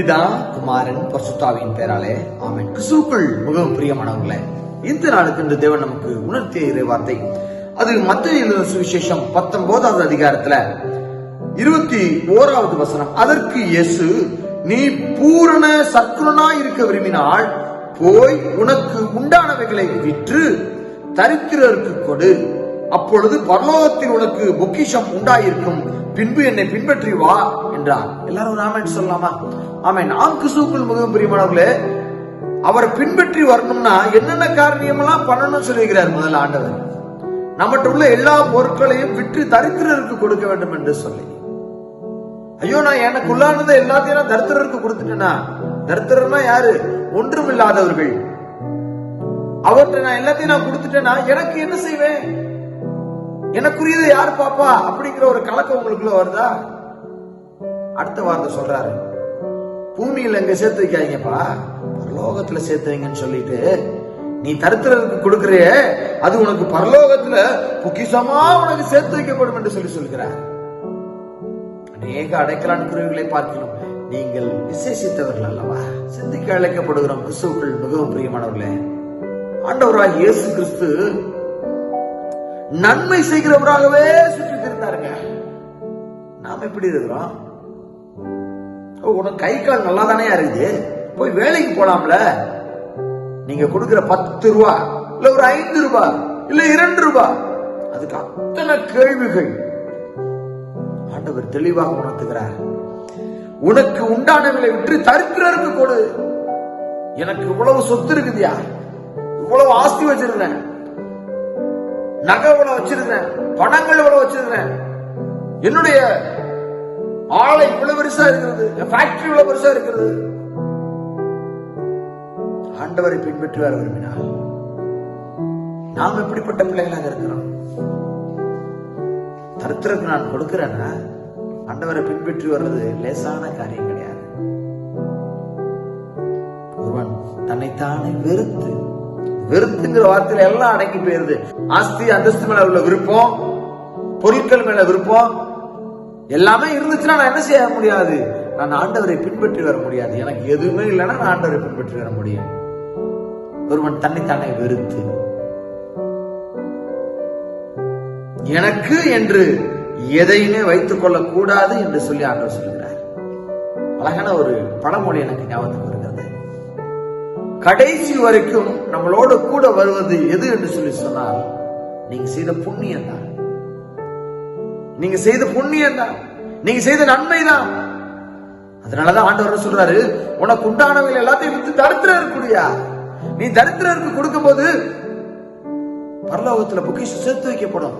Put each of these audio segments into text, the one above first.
பிதா குமாரன் பரிசுத்தாவின் பேராலே ஆமென். கிறிஸ்துவுக்குள் மிகவும் பிரியமானவர்களே இந்த நாளுக்கு இன்று தேவன் நமக்கு உணர்த்திய இறை வார்த்தை அது மத்திய எழுதின சுவிசேஷம் பத்தொன்பதாவது அதிகாரத்துல இருபத்தி ஓராவது வசனம் அதற்கு இயேசு நீ பூரண சத்ருனா இருக்க விரும்பினால் போய் உனக்கு உண்டானவைகளை விற்று தரித்திரருக்கு கொடு. அப்பொழுது பரலோகத்தில் உனக்கு பொக்கிஷம் உண்டாயிருக்கும். பின்பு என்னை பின்பற்றி வா என்றார் எல்லாரும் ஒரு சொல்லலாமா? ஆமே நாம் கிறிஸ்துவுக்குள் மிகவும் பிரியமானவர்களே அவரை பின்பற்றி வரணும்னா என்னென்ன காரியமெல்லாம் பண்ணணும்னு சொல்லியிருக்கிறார் முதல்ல ஆண்டவர். நம்மகிட்ட உள்ள எல்லா பொருட்களையும் விற்று தரித்திரருக்கு கொடுக்க வேண்டும் என்று சொல்லி. ஐயோ நான் எனக்கு உள்ளானதை எல்லாத்தையும் நான் தரித்திரருக்கு கொடுத்துட்டேனா? தரித்திரர்னா யாரு? ஒன்றும் இல்லாதவர்கள் அவர்கிட்ட நான் எல்லாத்தையும் நான் கொடுத்துட்டேனா? எனக்கு என்ன செய்வேன்? எனக்குரியது யார் பாப்பா? அப்படிங்கிற ஒரு கலக்கம் உங்களுக்குள்ள வருதா? அடுத்த வார்த்தை சொல்றாரு. பூமியில எங்க சேர்த்து வைக்காதீங்கப்பா. பரலோகத்துல சேர்த்து வைங்கன்னு சொல்லிட்டு நீ தரித்திரருக்கு கொடுக்கறிய அது உனக்கு பரலோகத்துல பொக்கிஷமா உனக்கு சேர்த்து வைக்கப்படும் என்று சொல்லி சொல்கிறார். அநேக அடைக்கலான் குருவிகளை பார்க்கிறோம். நீங்கள் விசேஷித்தவர்கள் அல்லவா? சிந்திக்க அழைக்கப்படுகிறோம். கிறிஸ்துவுக்குள் மிகவும் பிரியமானவர்களே. ஆண்டவராக இயேசு கிறிஸ்து நன்மை செய்கிறவராகவே சுற்றி திருந்தாருங்க நாம எப்படி இருக்கிறோம்? ஓ, உனக்கு கை கால் நல்லா தானே இருக்குது. போய் வேலைக்கு போலாம்ல. நீங்க கொடுக்கிற பத்து ரூபா இல்ல ஒரு ஐந்து ரூபா இல்ல இரண்டு ரூபா அதுக்கு அத்தனை கேள்விகள். ஆண்டவர் தெளிவாக உணர்த்துகிறார். உனக்கு உண்டானவர்களை விட்டு தரித்திரருக்கு கொடு. எனக்கு இவ்வளவு சொத்து இருக்குதியா? இவ்வளவு ஆஸ்தி வச்சிருந்தேன் நகை இவ்வளவு வச்சிருந்தேன்? பணங்கள் இவ்வளவு வச்சிருந்தேன்? என்னுடைய ஆலை இவ்வளவு பெருசா இருக்கிறது. என் ஃபேக்டரி இவ்வளவு பெருசா இருக்கிறது. ஆண்டவரை பின்பற்றி வர விரும்பினால். நாம் எப்படிப்பட்ட பிள்ளைகளாக இருக்கிறோம். தரித்திரக்கு நான் கொடுக்கிறேன்னா ஆண்டவரை பின்பற்றி வர்றது லேசான காரியம் கிடையாது. ஒருவன் தன்னைத்தானே வெறுத்து வெறுத்துங்கிற வார்த்தையில எல்லாம் அடங்கி போயிருது. ஆஸ்தி அந்தஸ்து மேல உள்ள விருப்பம் பொருட்கள் மேல விருப்பம் எல்லாமே இருந்துச்சுன்னா நான் என்ன செய்ய முடியாது? நான் ஆண்டவரை பின்பற்றி வர முடியாது. எனக்கு எதுவுமே இல்லைன்னா நான் ஆண்டவரை பின்பற்றி வர முடியும் ஒருவன் தன்னைத்தானே வெறுத்து. எனக்கு என்று எதையுமே வைத்துக் கொள்ளக்கூடாது என்று சொல்லி ஆண்டவர் சொல்லுகிறார். அழகான ஒரு பழமொழி எனக்கு ஞாபகத்துக்கு கடைசி வரைக்கும் நம்மளோட கூட வருவது எது என்று சொல்லி சொன்னால் நீங்க செய்த புண்ணியம் தான். நீங்க செய்த புண்ணியம் தான். நீங்க செய்த நன்மை தான். அதனாலதான் ஆண்டவர் சொல்றாரு? உனக்கு உண்டானவைகள் எல்லாத்தையும் வித்து தரித்திர இருக்கக்கூடியா நீ தரித்திரருக்கு கொடுக்கும் போது பரலோகத்துல பொக்கிஷம் சேர்த்து வைக்கப்படும்.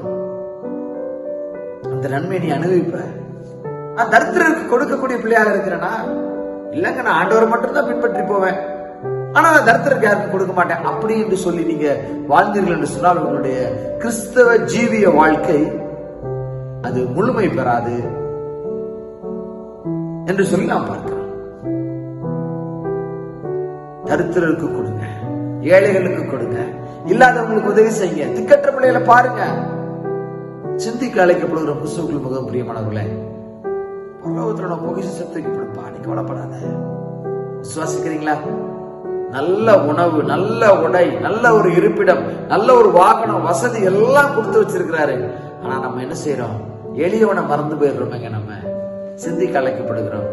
அந்த நன்மையை நீ அனுபவிப்ப. நான் தரித்திரருக்கு கொடுக்கக்கூடிய பிள்ளையாக இருக்கிறேனா? இல்லங்க நான் ஆண்டவர் மட்டும்தான் பின்பற்றி போவேன். ஆனா நான் தரித்திரருக்கு யாருக்கும் கொடுக்க மாட்டேன். அப்படி என்று சொல்லி நீங்க வாழ்ந்தீர்கள் என்று சொன்னால் உங்களுடைய கிறிஸ்தவ ஜீவிய வாழ்க்கை அது முழுமை பெறாது என்று சொல்லி நாம் பார்க்கிறோம். தரித்திரருக்கு கொடுங்க ஏழைகளுக்கு கொடுங்க இல்லாதவங்களுக்கு உதவி செய்யுங்க. திக்கற்ற பிள்ளைகளை பாருங்க. சிந்திக்க அழைக்கப்படுகிற புஸ்தகங்கள் மிகவும் பிரியமானவர்களே பரலோகத்துல நான் பொகிஷ சத்துக்கு கொடுப்பா நீ கவலைப்படாத. விசுவாசிக்கிறீங்களா? நல்ல உணவு நல்ல உடை நல்ல ஒரு இருப்பிடம் நல்ல ஒரு வாகனம் வசதி எல்லாம் கொடுத்து வச்சிருக்கிறாரு. ஆனா நம்ம என்ன செய்யறோம் எளியவனை மறந்து போயிடுறோமேங்க நம்ம. சிந்திக்க அழைக்கப்படுகிறோம்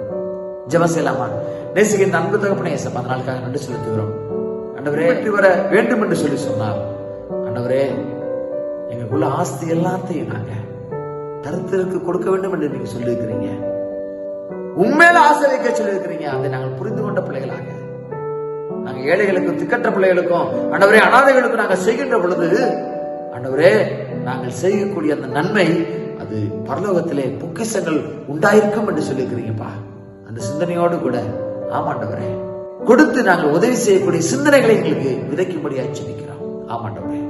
ஜெபம் செய்யலாமா? நேசிக்கின்ற அன்பு தகப்பனை ஏசப்பா அந்த நன்றி செலுத்துகிறோம் அண்டவரே வெற்றி வர வேண்டும் என்று சொல்லி சொன்னார். அண்டவரே எங்களுக்குள்ள ஆஸ்தி எல்லாத்தையும் நாங்க தருத்திற்கு கொடுக்க வேண்டும் என்று நீங்க சொல்லியிருக்கிறீங்க. உண்மையில ஆசை வைக்க சொல்லியிருக்கிறீங்க. அதை நாங்கள் புரிந்து கொண்ட பிள்ளைகளாக. நாங்க ஏழைகளுக்கும் திக்கற்ற பிள்ளைகளுக்கும் ஆண்டவரே அனாதைகளுக்கும் நாங்க செய்கின்ற பொழுது ஆண்டவரே நாங்கள் செய்யக்கூடிய அந்த நன்மை அது பரலோகத்திலே பொக்கிஷங்கள் உண்டாயிருக்கும் என்று சொல்லியிருக்கிறீங்கப்பா. அந்த சிந்தனையோடு கூட ஆமாண்டவரே கொடுத்து நாங்கள் உதவி செய்யக்கூடிய சிந்தனைகளை எங்களுக்கு விதைக்கும்படியாக ஜெபிக்கிறோம். ஆமாண்டவரே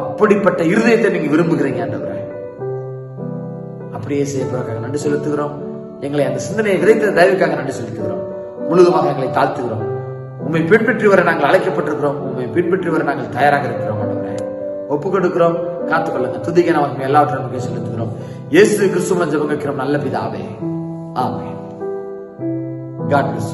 அப்படிப்பட்ட இருதயத்தை நீங்க விரும்புகிறீங்க ஆண்டவரே. அப்படியே செய்யப்படுறாங்க நன்றி செலுத்துகிறோம். எங்களை அந்த சிந்தனையை விதைத்த தயவுக்காக நன்றி செலுத்துகிறோம். முழுதுமாக எங்களை தாழ்த்துகிறோம். உண்மை பின்பற்றி வர நாங்கள் அழைக்கப்பட்டிருக்கிறோம். உண்மை பின்பற்றி வர நாங்கள் தயாராக இருக்கிறோம் ஆண்டவரே ஒப்பு கொடுக்கிறோம் காத்துக்கொள்ளுங்க துதிக்க நமக்கு எல்லாவற்றையும் நமக்கு செலுத்துகிறோம். இயேசு கிறிஸ்துவன் ஜெபம் வைக்கிறோம் நல்ல பிதாவே. ஆமே காட் பிளஸ்